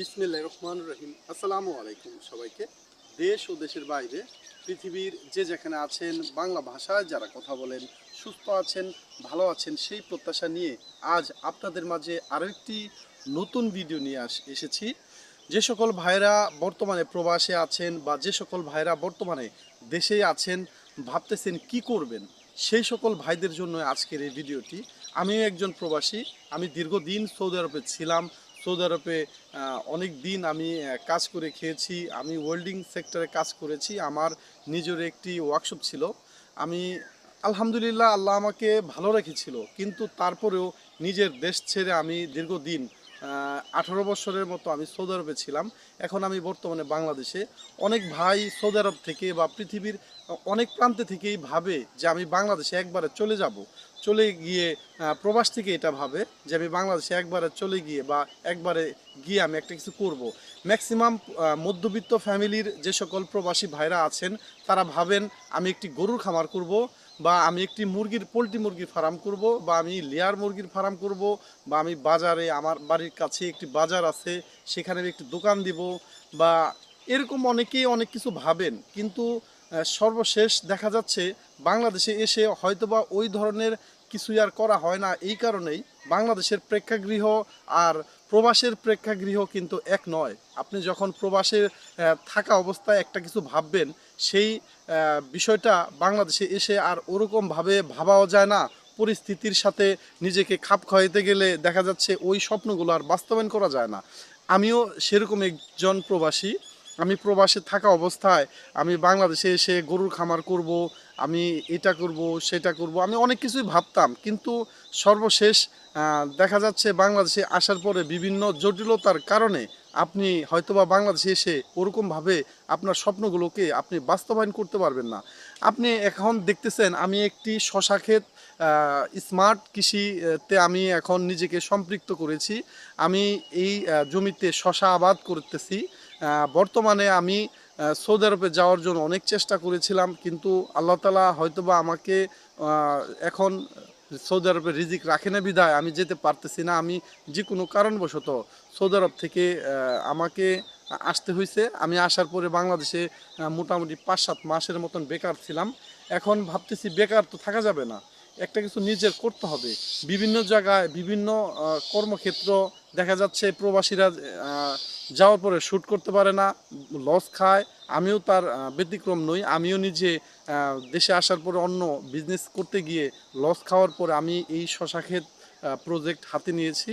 বিসমিল্লাহ রহমান রহিম আসসালামু আলাইকুম সবাইকে। দেশ ও দেশের বাইরে পৃথিবীর যে যেখানে আছেন বাংলা ভাষায় যারা কথা বলেন, সুস্থ আছেন, ভালো আছেন, সেই প্রত্যাশা নিয়ে আজ আপনাদের মাঝে আরও একটি নতুন ভিডিও নিয়ে আস, এসেছি। যে সকল ভাইরা বর্তমানে প্রবাসে আছেন বা যে সকল ভাইরা বর্তমানে দেশেই আছেন, ভাবতেছেন কি করবেন, সেই সকল ভাইদের জন্য আজকের এই ভিডিওটি। আমিও একজন প্রবাসী, আমি দীর্ঘদিন সৌদি আরবে ছিলাম সৌদি আরবে অনেক দিন আমি কাজ করে খেয়েছি। আমি ওয়েল্ডিং সেক্টরে কাজ করেছি। আমার নিজের একটি ওয়ার্কশপ ছিল। আমি, আলহামদুলিল্লাহ, আল্লাহ আমাকে ভালো রেখেছিল। কিন্তু তারপরেও নিজের দেশ ছেড়ে আমি দীর্ঘদিন আঠারো বছরের মতো আমি সৌদি আরবে ছিলাম। এখন আমি বর্তমানে বাংলাদেশে। অনেক ভাই সৌদি আরব থেকে বা পৃথিবীর অনেক প্রান্তে থেকেই ভাবে যে আমি বাংলাদেশে একবারে চলে যাব। চলে গিয়ে প্রবাস থেকে এটা ভাবে যে আমি বাংলাদেশে একবারে চলে গিয়ে বা একবারে গিয়ে আমি একটা কিছু করব। ম্যাক্সিমাম মধ্যবিত্ত ফ্যামিলির যে সকল প্রবাসী ভাইরা আছেন, তারা ভাবেন আমি একটি গরুর খামার করব। বা আমি একটি মুরগির, পোলট্রি মুরগির ফার্ম করব, বা আমি লেয়ার মুরগির ফার্ম করব, বা আমি বাজারে আমার বাড়ির কাছে একটি বাজার আছে, সেখানে একটি দোকান দিব, বা এরকম অনেকেই অনেক কিছু ভাবেন। কিন্তু সর্বশেষ দেখা যাচ্ছে, বাংলাদেশে এসে হয়তোবা ওই ধরনের কিছুই আর করা হয় না। এই কারণেই বাংলাদেশের প্রেক্ষাগৃহ আর প্রবাসের প্রেক্ষাগৃহ কিন্তু এক নয়। আপনি যখন প্রবাসে থাকা অবস্থায় একটা কিছু ভাববেন, সেই বিষয়টা বাংলাদেশে এসে আর ওরকমভাবে ভাবাও যায় না। পরিস্থিতির সাথে নিজেকে খাপ খাওয়াইতে গেলে দেখা যাচ্ছে ওই স্বপ্নগুলো আর বাস্তবায়ন করা যায় না। আমিও সেরকম একজন প্রবাসী। আমি প্রবাসে থাকা অবস্থায় আমি বাংলাদেশে এসে গরুর খামার করব, আমি এটা করব, সেটা করব, আমি অনেক কিছুই ভাবতাম। কিন্তু সর্বশেষ দেখা যাচ্ছে বাংলাদেশে আসার পরে বিভিন্ন জটিলতার কারণে আপনি হয়তোবা বাংলাদেশে এসে ওরকমভাবে আপনার স্বপ্নগুলোকে আপনি বাস্তবায়ন করতে পারবেন না। আপনি এখন দেখতেছেন, আমি একটি শশা ক্ষেত স্মার্ট কৃষিতে আমি এখন নিজেকে সম্পৃক্ত করেছি। আমি এই জমিতে শশা আবাদ করতেছি। বর্তমানে আমি সৌদি আরবে যাওয়ার জন্য অনেক চেষ্টা করেছিলাম, কিন্তু আল্লাহ তালা হয়তোবা আমাকে এখন সৌদি আরবে রিজিক রাখে না বিধায় আমি যেতে পারতেছি না। আমি যে কোনো কারণবশত সৌদি আরব থেকে আমাকে আসতে হয়েছে আমি আসার পরে বাংলাদেশে মোটামুটি পাঁচ সাত মাসের মতন বেকার ছিলাম। এখন ভাবতেছি বেকার তো থাকা যাবে না, একটা কিছু নিজের করতে হবে। বিভিন্ন জায়গায় বিভিন্ন কর্মক্ষেত্র দেখা যাচ্ছে, প্রবাসীরা যাওয়ার পরে শ্যুট করতে পারে না লস খায়, আমিও তার ব্যতিক্রম নই, আমিও নিজে দেশে আসার পরে অন্য বিজনেস করতে গিয়ে লস খাওয়ার পরে আমি এই শশা ক্ষেত প্রজেক্ট হাতে নিয়েছি।